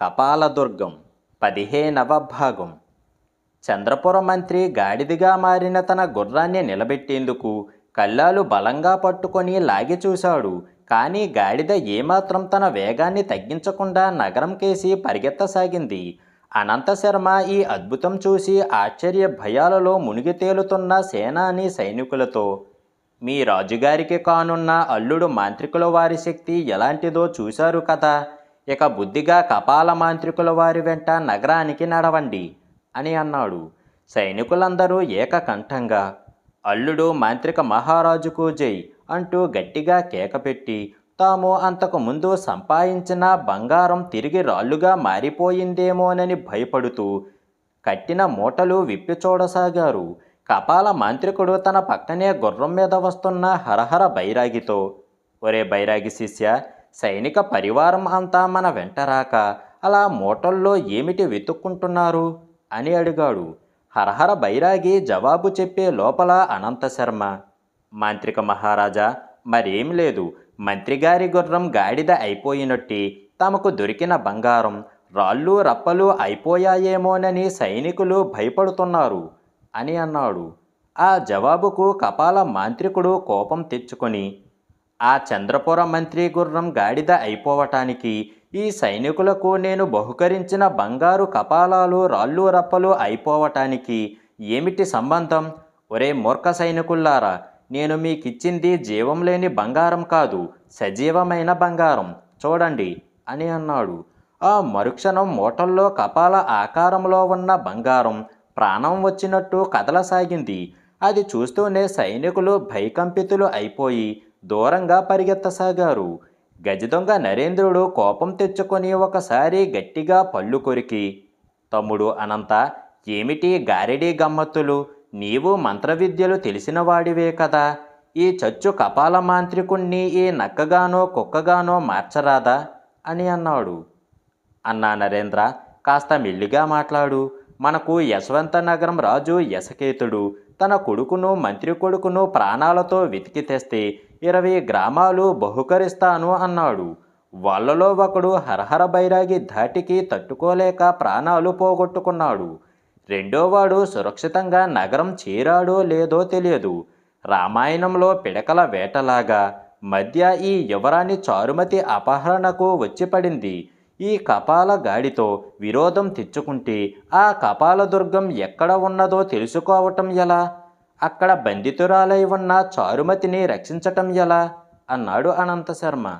కపాలదుర్గం పదిహేనవ భాగం చంద్రపుర మంత్రి గాడిదిగా మారిన తన గుర్రాన్ని నిలబెట్టేందుకు కళ్ళాలు బలంగా పట్టుకొని లాగి చూశాడు. కానీ గాడిద ఏమాత్రం తన వేగాన్ని తగ్గించకుండా నగరం కేసి పరిగెత్తసాగింది. అనంత శర్మ ఈ అద్భుతం చూసి ఆశ్చర్య భయాలలో మునిగి తేలుతున్న సేనాని సైనికులతో మీ రాజుగారికి కానున్న అల్లుడు మాంత్రికుల వారి శక్తి ఎలాంటిదో చూశారు కదా? ఇక బుద్ధిగా కపాల మాంత్రికుల వారి వెంట నగరానికి నడవండి అని అన్నాడు. సైనికులందరూ ఏకకంఠంగా అల్లుడు మాంత్రిక మహారాజుకు జై అంటూ గట్టిగా కేకపెట్టి తాము అంతకు ముందు సంపాదించిన బంగారం తిరిగి రాళ్ళుగా మారిపోయిందేమోనని భయపడుతూ కట్టిన మూటలు విప్పి చూడసాగారు. కపాల మాంత్రికుడు తన పక్కనే గుర్రం మీద వస్తున్న హరహర బైరాగితో ఒరే బైరాగి శిష్య సైనిక పరివారం అంతా మన వెంట రాక అలా మూటల్లో ఏమిటి వెతుక్కుంటున్నారు? అని అడిగాడు. హరహర బైరాగి జవాబు చెప్పే లోపల అనంత శర్మ మాంత్రిక మహారాజా మరేం లేదు. మంత్రిగారి గుర్రం గాడిద అయిపోయినట్టి తమకు దొరికిన బంగారం రాళ్ళు రప్పలు అయిపోయాయేమోనని సైనికులు భయపడుతున్నారు అని అన్నాడు. ఆ జవాబుకు కపాల మాంత్రికుడు కోపం తెచ్చుకొని ఆ చంద్రపుర మంత్రి గుర్రం గాడిద అయిపోవటానికి ఈ సైనికులకు నేను బహుకరించిన బంగారు కపాలాలు రాళ్ళు రప్పలు అయిపోవటానికి ఏమిటి సంబంధం? ఒరే మూర్ఖ సైనికుల్లారా నేను మీకిచ్చింది జీవం లేని బంగారం కాదు సజీవమైన బంగారం. చూడండి అని అన్నాడు. ఆ మరుక్షణం మూటల్లో కపాల ఆకారంలో ఉన్న బంగారం ప్రాణం వచ్చినట్టు కదలసాగింది. అది చూస్తూనే సైనికులు భయకంపితులు అయిపోయి దూరంగా పరిగెత్తసాగారు. గజదొంగ నరేంద్రుడు కోపం తెచ్చుకొని ఒకసారి గట్టిగా పళ్ళు కొరికి తమ్ముడు అనంత ఏమిటి గారెడీ గమ్మత్తులు? నీవు మంత్రవిద్యలు తెలిసిన వాడివే కదా. ఈ చచ్చు కపాల మాంత్రికుణ్ణి ఈ నక్కగానో కుక్కగానో మార్చరాదా అని అన్నాడు. అన్నా నరేంద్ర కాస్త మెల్లిగా మాట్లాడు. మనకు యశవంత నగరం రాజు యశకేతుడు. తన కొడుకును మంత్రి కొడుకును ప్రాణాలతో వెతికి తెస్తే ఇరవై గ్రామాలు బహుకరిస్తాను అన్నాడు. వాళ్ళలో ఒకడు హరహర బైరాగి ధాటికి తట్టుకోలేక ప్రాణాలు పోగొట్టుకున్నాడు. రెండోవాడు సురక్షితంగా నగరం చేరాడో లేదో తెలియదు. రామాయణంలో పిడకల వేటలాగా మధ్య ఈ యువరాణి చారుమతి అపహరణకు వచ్చి పడింది ఈ కపాల గాడితో విరోధం తెచ్చుకుంటే ఆ కపాల దుర్గం ఎక్కడ ఉన్నదో తెలుసుకోవటం ఎలా? అక్కడ బంధితురాలై ఉన్న చారుమతిని రక్షించటం ఎలా? అన్నాడు అనంత శర్మ.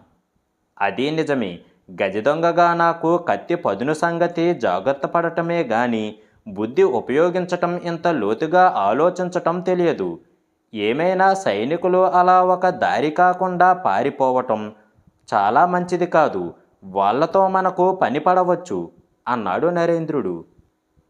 అది నిజమే. గజదొంగగా నాకు కత్తి పదును సంగతి జాగ్రత్త పడటమే గాని బుద్ధి ఉపయోగించటం ఇంత లోతుగా ఆలోచించటం తెలియదు. ఏమైనా సైనికులు అలా ఒక దారి కాకుండా పారిపోవటం చాలా మంచిది కాదు. వాళ్ళతో మనకు పని పడవచ్చు అన్నాడు నరేంద్రుడు.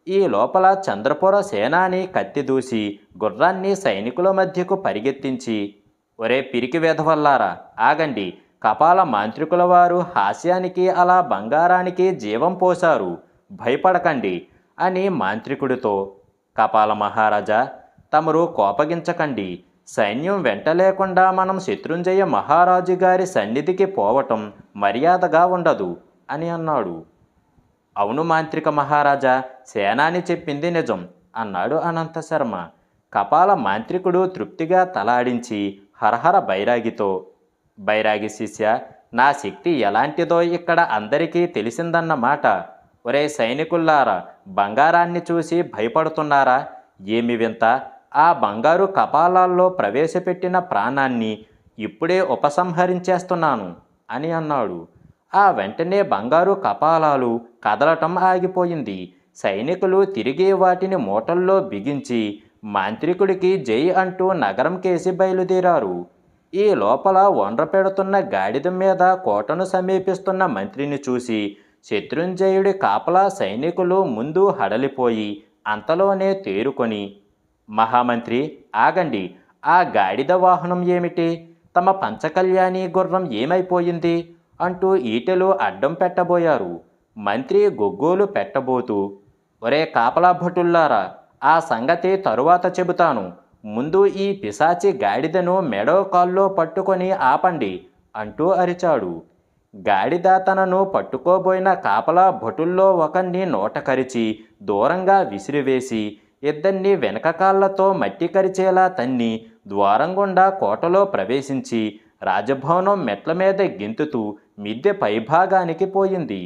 ఈ లోపల చంద్రపుర సేనాని కత్తి దూసి గుర్రాన్ని సైనికుల మధ్యకు పరిగెత్తించి ఒరే పిరికి వెధవల్లారా ఆగండి. కపాల మాంత్రికుల వారు హాస్యానికి అలా బంగారానికి జీవం పోశారు. భయపడకండి అని మాంత్రికుడితో కపాల మహారాజా తమరు కోపగించకండి. సైన్యం వెంట లేకుండా మనం శత్రుంజయ మహారాజు గారి సన్నిధికి పోవటం మర్యాదగా ఉండదు అని అన్నాడు. అవును మాంత్రిక మహారాజా సేనాని చెప్పింది నిజం అన్నాడు అనంత శర్మ. కపాల మాంత్రికుడు తృప్తిగా తలాడించి హరహర బైరాగితో బైరాగి శిష్య నా శక్తి ఎలాంటిదో ఇక్కడ అందరికీ తెలిసిందన్నమాట ఒరే సైనికుల్లారా బంగారాన్ని చూసి భయపడుతున్నారా? ఏమి వింత? ఆ బంగారు కపాలాల్లో ప్రవేశపెట్టిన ప్రాణాన్ని ఇప్పుడే ఉపసంహరించేస్తున్నాను అని అన్నాడు. ఆ వెంటనే బంగారు కపాలాలు కదలటం ఆగిపోయింది. సైనికులు తిరిగి వాటిని మూటల్లో బిగించి మాంత్రికుడికి జై అంటూ నగరం కేసి బయలుదేరారు. ఈ లోపల వండ్ర పెడుతున్న గాడిద మీద కోటను సమీపిస్తున్న మంత్రిని చూసి శత్రుంజయుడి కాపలా సైనికులు ముందు హడలిపోయి అంతలోనే తేరుకొని మహామంత్రి ఆగండి. ఆ గాడిద వాహనం ఏమిటి? తమ పంచకళ్యాణి గుర్రం ఏమైపోయింది? అంటూ ఈటెలు అడ్డం పెట్టబోయారు. మంత్రి గొగ్గోలు పెట్టబోతూ ఒరే కాపలా భటుల్లారా ఆ సంగతి తరువాత చెబుతాను. ముందు ఈ పిశాచి గాడిదను మెడో కాల్లో పట్టుకొని ఆపండి అంటూ అరిచాడు. గాడిద తనను పట్టుకోబోయిన కాపలా భటుల్లో ఒకరిని నోట కరిచి దూరంగా విసిరివేసి ఇద్దరిని వెనక కాళ్ళతో మట్టి కరిచేలా తన్ని ద్వారం గుండా కోటలో ప్రవేశించి రాజభవనం మెట్ల మీద గెంతుతూ మిద్దె పైభాగానికి పోయింది.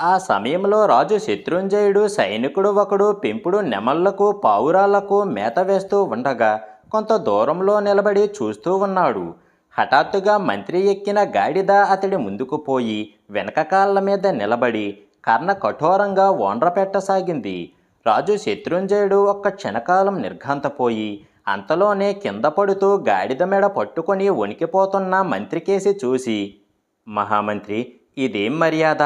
ఆ సమయంలో రాజు శత్రుంజయుడు సైనికుడు ఒకడు పెంపుడు నెమళ్ళకు పావురాళ్ళకు మేత వేస్తూ ఉండగా కొంత దూరంలో నిలబడి చూస్తూ ఉన్నాడు. హఠాత్తుగా మంత్రి ఎక్కిన గాడిద అతడి ముందుకు పోయి వెనక కాళ్ళ మీద నిలబడి కర్ణ కఠోరంగా ఓండ్రపెట్టసాగింది. రాజు శత్రుంజయుడు ఒక్క క్షణకాలం నిర్ఘాంతపోయి అంతలోనే కింద పడుతూ గాడిద మెడ పట్టుకొని వణికిపోతున్న మంత్రికేసి చూసి మహామంత్రి ఇదేం మర్యాద?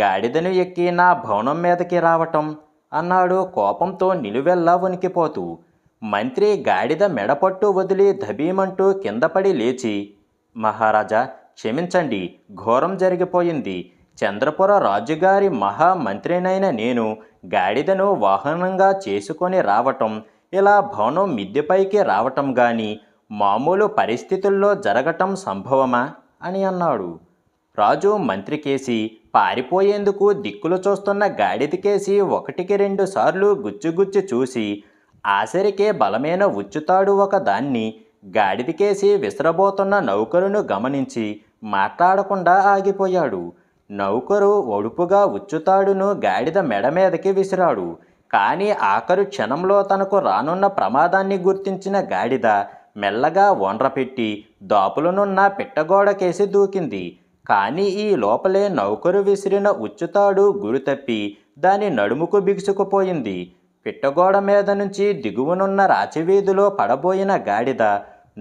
గాడిదను ఎక్కి నా భవనం మీదకి రావటం అన్నాడు కోపంతో నిలువెల్లా వణికిపోతూ. మంత్రి గాడిద మెడపట్టు వదిలి ధబీమంటూ కిందపడి లేచి మహారాజా క్షమించండి ఘోరం జరిగిపోయింది. చంద్రపుర రాజుగారి మహామంత్రినైన నేను గాడిదను వాహనంగా చేసుకొని రావటం ఇలా భవనం మిద్దెపైకి రావటం గాని మామూలు పరిస్థితుల్లో జరగటం సంభవమా? అని అన్నాడు. రాజు మంత్రికేసి పారిపోయేందుకు దిక్కులు చూస్తున్న గాడిదకేసి ఒకటికి రెండు సార్లు గుచ్చుగుచ్చి చూసి ఆసరికే బలమైన ఉచ్చుతాడు ఒక దాన్ని గాడిదకేసి విసిరబోతున్న నౌకరును గమనించి మాట్లాడకుండా ఆగిపోయాడు. నౌకరు ఒడుపుగా ఉచ్చుతాడును గాడిద మెడ మీదకి విసిరాడు. కానీ ఆఖరు క్షణంలో తనకు రానున్న ప్రమాదాన్ని గుర్తించిన గాడిద మెల్లగా ఒండ్రపెట్టి దాపులనున్న పిట్టగోడకేసి దూకింది. కానీ ఈ లోపలే నౌకరు విసిరిన ఉచ్చుతాడు గురితప్పి దాని నడుముకు బిగుసుకుపోయింది. పిట్టగోడ మీద నుంచి దిగువనున్న రాచవీధిలో పడబోయిన గాడిద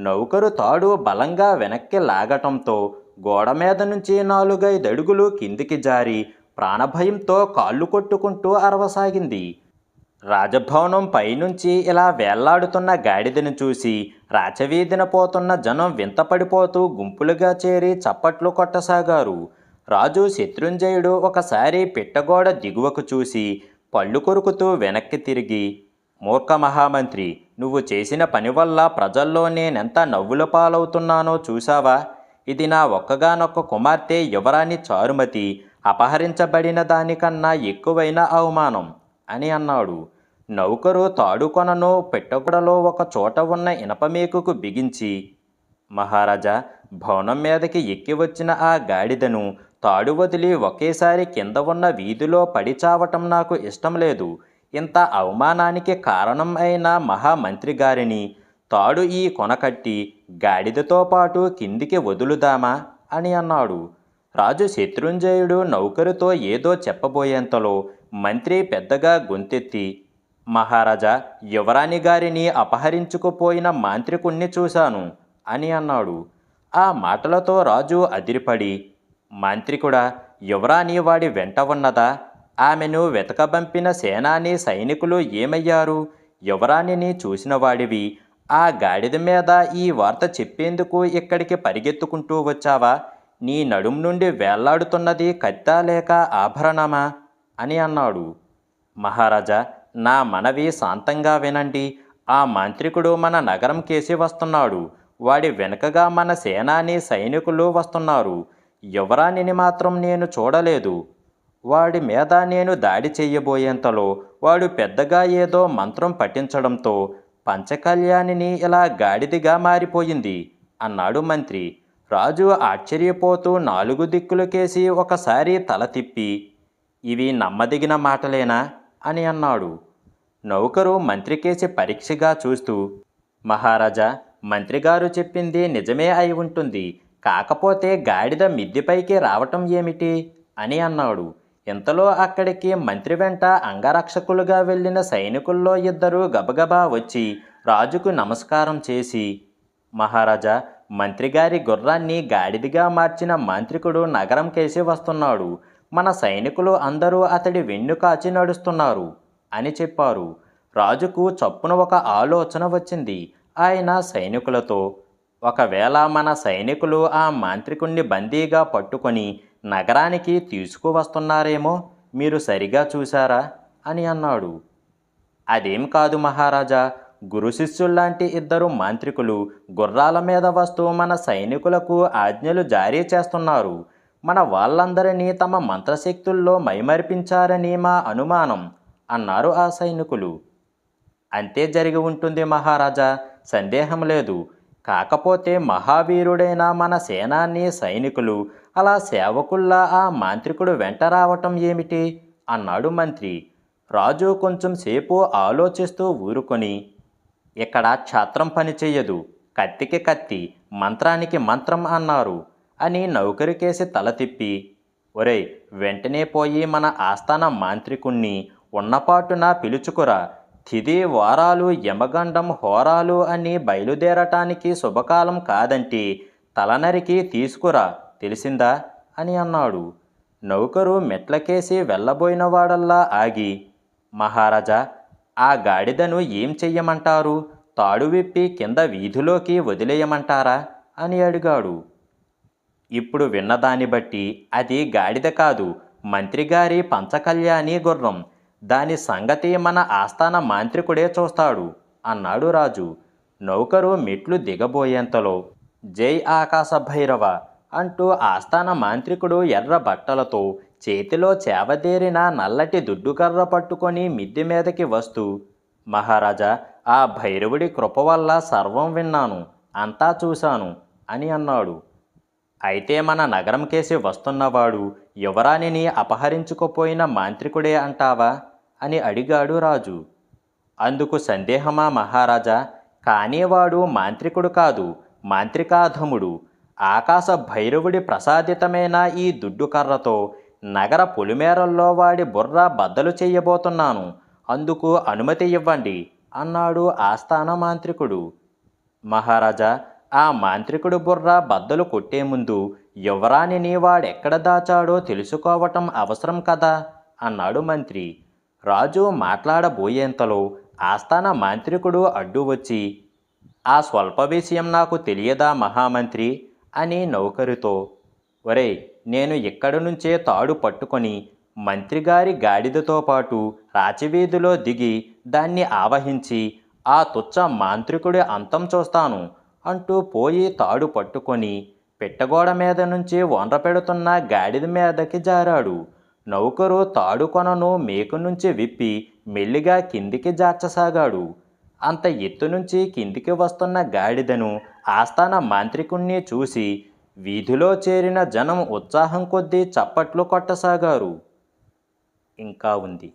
నౌకరు తాడు బలంగా వెనక్కి లాగటంతో గోడ మీద నుంచి నాలుగైదడుగులు కిందికి జారి ప్రాణభయంతో కాళ్ళు కొట్టుకుంటూ అరవసాగింది. రాజభవనం పైనుంచి ఇలా వేళ్ళాడుతున్న గాడిదను చూసి రాచవీధిన పోతున్న జనం వింతపడిపోతూ గుంపులుగా చేరి చప్పట్లు కొట్టసాగారు. రాజు శత్రుంజయుడు ఒకసారి పిట్టగోడ దిగువకు చూసి పళ్ళు కొరుకుతూ వెనక్కి తిరిగి మూర్ఖ మహామంత్రి నువ్వు చేసిన పని వల్ల ప్రజల్లో నేనెంత నవ్వుల పాలవుతున్నానో చూశావా? ఇది నా ఒక్కగానొక్క కుమార్తె యువరాణి చారుమతి అపహరించబడిన దానికన్నా ఎక్కువైన అవమానం అని అన్నాడు. నౌకరు తాడుకొనను పెట్టగొడలో ఒక చోట ఉన్న ఇనపమేకుకు బిగించి మహారాజా భవనం మీదకి ఎక్కి వచ్చిన ఆ గాడిదను తాడు వదిలి ఒకేసారి కింద ఉన్న వీధిలో పడి చావటం నాకు ఇష్టం లేదు. ఇంత అవమానానికి కారణం అయిన మహామంత్రి గారిని తాడు ఈ కొనకట్టి గాడిదతో పాటు కిందికి వదులుదామా? అని అన్నాడు. రాజు శత్రుంజయుడు నౌకరుతో ఏదో చెప్పబోయేంతలో మంత్రి పెద్దగా గొంతెత్తి మహారాజా యువరాణి గారిని అపహరించుకుపోయిన మాంత్రికుణ్ణి చూశాను అని అన్నాడు. ఆ మాటలతో రాజు అదిరిపడి మాంత్రికుడా యువరాణి వాడి వెంట ఉన్నదా? ఆమెను వెతకబంపిన సేనాని సైనికులు ఏమయ్యారు? యువరాణిని చూసిన వాడివి ఆ గాడిద మీద ఈ వార్త చెప్పేందుకు ఇక్కడికి పరిగెత్తుకుంటూ వచ్చావా? నీ నడుం నుండి వేళ్ళాడుతున్నది కత్తా లేక ఆభరణమా? అని అన్నాడు. మహారాజా నా మనవి శాంతంగా వినండి. ఆ మాంత్రికుడు మన నగరం కేసి వస్తున్నాడు. వాడి వెనుకగా మన సేనాని సైనికులు వస్తున్నారు. యువరాణిని మాత్రం నేను చూడలేదు. వాడి మీద నేను దాడి చెయ్యబోయేంతలో వాడు పెద్దగా ఏదో మంత్రం పఠించడంతో పంచకళ్యాణిని ఇలా గాడిదిగా మారిపోయింది అన్నాడు మంత్రి. రాజు ఆశ్చర్యపోతూ నాలుగు దిక్కులకేసి ఒకసారి తల తిప్పి ఇవి నమ్మదగిన మాటలేనా? అని అన్నాడు. నౌకరు మంత్రికేసి పరీక్షగా చూస్తూ మహారాజా మంత్రిగారు చెప్పింది నిజమే అయి ఉంటుంది. కాకపోతే గాడిద మిద్దిపైకి రావటం ఏమిటి? అని అన్నాడు. ఇంతలో అక్కడికి మంత్రి వెంట అంగరక్షకులుగా వెళ్ళిన సైనికుల్లో ఇద్దరు గబగబా వచ్చి రాజుకు నమస్కారం చేసి మహారాజా మంత్రిగారి గుర్రాన్ని గాడిదిగా మార్చిన మాంత్రికుడు నగరం కేసి వస్తున్నాడు. మన సైనికులు అందరూ అతడి వెన్ను కాచి నడుస్తున్నారు అని చెప్పారు. రాజుకు చప్పున ఒక ఆలోచన వచ్చింది. ఆయన సైనికులతో ఒకవేళ మన సైనికులు ఆ మాంత్రికుణ్ణి బందీగా పట్టుకొని నగరానికి తీసుకువస్తున్నారేమో మీరు సరిగా చూశారా? అని అన్నాడు. అదేం కాదు మహారాజా గురు శిష్యుల్లాంటి ఇద్దరు మాంత్రికులు గుర్రాల మీద వస్తూ మన సైనికులకు ఆజ్ఞలు జారీ చేస్తున్నారు. మన వాళ్ళందరినీ తమ మంత్రశక్తుల్లో మైమరిపించారని మా అనుమానం అన్నారు ఆ సైనికులు. అంతే జరిగి ఉంటుంది మహారాజా సందేహం లేదు. కాకపోతే మహావీరుడైన మన సేనాన్ని సైనికులు అలా సేవకుల్లా ఆ మాంత్రికుడు వెంట రావటం ఏమిటి? అన్నాడు మంత్రి. రాజు కొంచెం సేపు ఆలోచిస్తూ ఊరుకొని ఇక్కడ ఛాత్రం పని కత్తికి కత్తి మంత్రానికి మంత్రం అన్నారు. అని నౌకరికేసి తల తిప్పి ఒరేయ్ వెంటనే పోయి మన ఆస్థాన మాంత్రికుణ్ణి ఉన్నపాటున పిలుచుకురా. తిది వారాలు యమగండం హోరాలు అని బయలుదేరటానికి శుభకాలం కాదంటే తలనరికి తీసుకురా తెలిసిందా అని అన్నాడు. నౌకరు మెట్లకేసి వెళ్ళబోయినవాడల్లా ఆగి మహారాజా ఆ గాడిదను ఏం చెయ్యమంటారు? తాడు విప్పి కింద వీధిలోకి వదిలేయమంటారా అని అడిగాడు. ఇప్పుడు విన్నదాన్ని బట్టి అది గాడిద కాదు. మంత్రిగారి పంచకళ్యాణి గుర్రం. దాని సంగతి మన ఆస్థాన మాంత్రికుడే చూస్తాడు అన్నాడు రాజు. నౌకరు మెట్లు దిగబోయేంతలో జై ఆకాశ భైరవ అంటూ ఆస్థాన మాంత్రికుడు ఎర్ర బట్టలతో చేతిలో చేవదేరిన నల్లటి దుడ్డుకర్ర పట్టుకొని మిద్ది మీదకి వస్తూ మహారాజా ఆ భైరవుడి కృప వల్ల సర్వం విన్నాను అంతా చూశాను అని అన్నాడు. అయితే మన నగరం కేసి వస్తున్నవాడు యువరాణిని అపహరించుకుపోయిన మాంత్రికుడే అంటావా? అని అడిగాడు రాజు. అందుకు సందేహమా మహారాజా? కానీ వాడు మాంత్రికుడు కాదు మాంత్రికాధముడు. ఆకాశ భైరవుడి ప్రసాదితమైన ఈ దుడ్డు కర్రతో? నగర పొలిమేరల్లో వాడి బుర్ర బద్దలు చెయ్యబోతున్నాను అందుకు అనుమతి ఇవ్వండి అన్నాడు ఆస్థాన మాంత్రికుడు. మహారాజా ఆ మాంత్రికుడు బుర్ర బద్దలు కొట్టే ముందు యువరాణిని వాడెక్కడ దాచాడో తెలుసుకోవటం అవసరం కదా అన్నాడు మంత్రి. రాజు మాట్లాడబోయేంతలో ఆస్థాన మాంత్రికుడు అడ్డు వచ్చి ఆ స్వల్ప విషయం నాకు తెలియదా మహామంత్రి అని నౌకరితో ఒరే నేను ఇక్కడి నుంచే తాడు పట్టుకొని మంత్రిగారి గాడిదతో పాటు రాచవీధిలో దిగి దాన్ని ఆవహించి ఆ తుచ్చ మాంత్రికుడి అంతం చూస్తాను అంటూ పోయి తాడు పట్టుకొని పెట్టగోడ మీద నుంచి వండ్ర పెడుతున్న గాడిద మీదకి జారాడు. నౌకరు తాడు కొనను మేకు నుంచి విప్పి మెల్లిగా కిందికి జార్చసాగాడు. అంత ఎత్తు నుంచి కిందికి వస్తున్న గాడిదను ఆస్థాన మాంత్రికుణ్ణి చూసి వీధిలో చేరిన జనం ఉత్సాహం కొద్దీ చప్పట్లు కొట్టసాగారు. ఇంకా ఉంది.